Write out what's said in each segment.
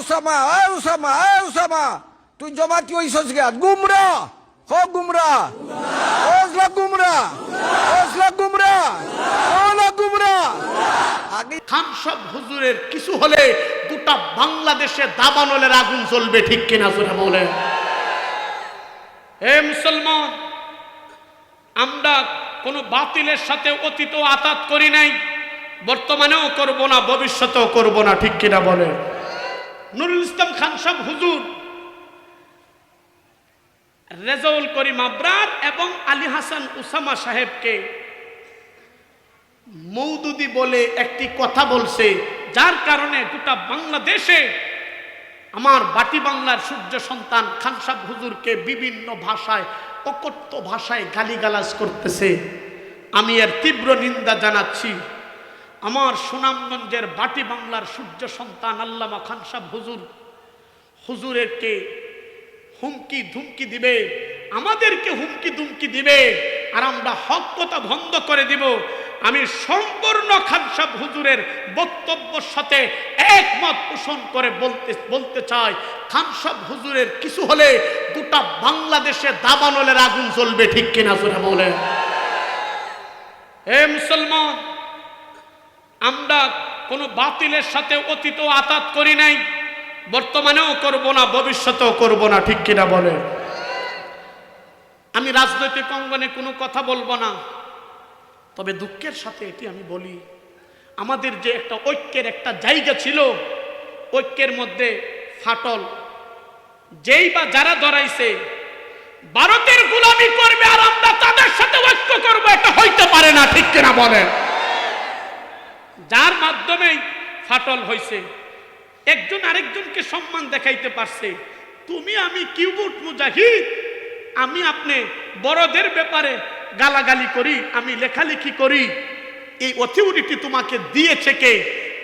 Osama এ উসামা এ উসামা তুই জমাতি হইছস গা গুমরা, হ গুমরা। ওজলা গুমরা ওজলা গুমরা, ওলা গুমরা। আগে খানসব হুজুরের কিছু হলে গোটা বাংলাদেশে দাবানলের আগুন চলবে ঠিক কিনা সুরা বলে হে মুসলমান, আমরা কোনো বাতিলের সাথে অতীত আতাত করি নাই, বর্তমানেও করব না, ভবিষ্যতেও করব না, ঠিক কিনা বলে নুরুল ইসলাম খান সাহেব হুজুর। রেজাউল করিম আবরার এবং আলী হাসান উসামা সাহেবকে মৌদুদি বলে একটি কথা বলছে, যার কারণে গোটা বাংলাদেশে আমার বাটি বাংলার সূর্য সন্তান খানসাব হুজুরকে বিভিন্ন ভাষায়, অকথ্য ভাষায় গালিগালাজ করতেছে। আমি এর তীব্র নিন্দা জানাচ্ছি। আমার সুনামগঞ্জের বাটি বাংলার সূর্য সন্তান আল্লামা খানসাব হুজুর। হুজুরেরকে হুমকি ধুমকি দিবে, আমাদেরকে হুমকি ধুমকি দিবে, আর আমরা হক কথা করে দিব। আমি সম্পূর্ণ খানসাব হুজুরের বক্তব্যের সাথে একমত পোষণ করে বলতে বলতে চাই খানসাব হুজুরের কিছু হলে গোটা বাংলাদেশে দাবানলের আগুন জ্বলবে ঠিক কিনা বলে হে মুসলমান আমরা কোনো বাতিলের সাথে অতীত আতাত করি নাই, বর্তমানেও করব না, ভবিষ্যতেও করব না, ঠিক কিনা বলে? আমি রাজনৈতিক অঙ্গনে কোনো কথা বলব না, তবে দুঃখের সাথে এটি আমি বলি, আমাদের যে একটা ঐক্যের একটা জায়গা ছিল, ঐক্যের মধ্যে ফাটল, যেই বা যারা ধরাইছে, ভারতের গোলামি করবে আর আমরা তাদের সাথে ঐক্য করব, এটা হইতে পারে না, ঠিক কিনা বলেন যার মাধ্যমেই ফাটল হয়েছে একজন আরেকজনকে সম্মান দেখাইতে পারছে। তুমি আমি কিউবুট মুজাহিদ, আমি আপনি বড়দের ব্যাপারে গালাগালি করি, আমি লেখালেখি করি। এই অথরিটি তোমাকে দিয়েছে কে?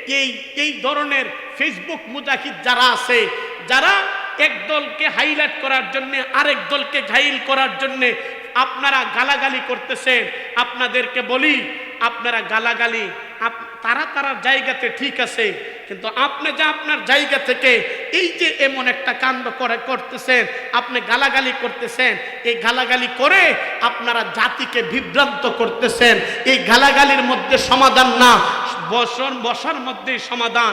এই এই ধরনের ফেসবুক মুজাহিদ যারা আছে, যারা এক দলকে হাইলাইট করার জন্য, আরেক দলকে ঘাইল করার জন্য আপনারা গালাগালি করতেছেন। আপনাদেরকে বলি, আপনারা গালাগালি আপ- তারা তারা জায়গাতে ঠিক আছে, কিন্তু আপনি যে আপনার জায়গা থেকে এই যে এমন একটা কাণ্ড করে করতেছেন, আপনি গালাগালি করতেছেন, এই গালাগালি করে আপনারা জাতিকে বিভ্রান্ত করতেছেন, এই গালাগালির মধ্যে সমাধান না, বসন, বসার মধ্যেই সমাধান।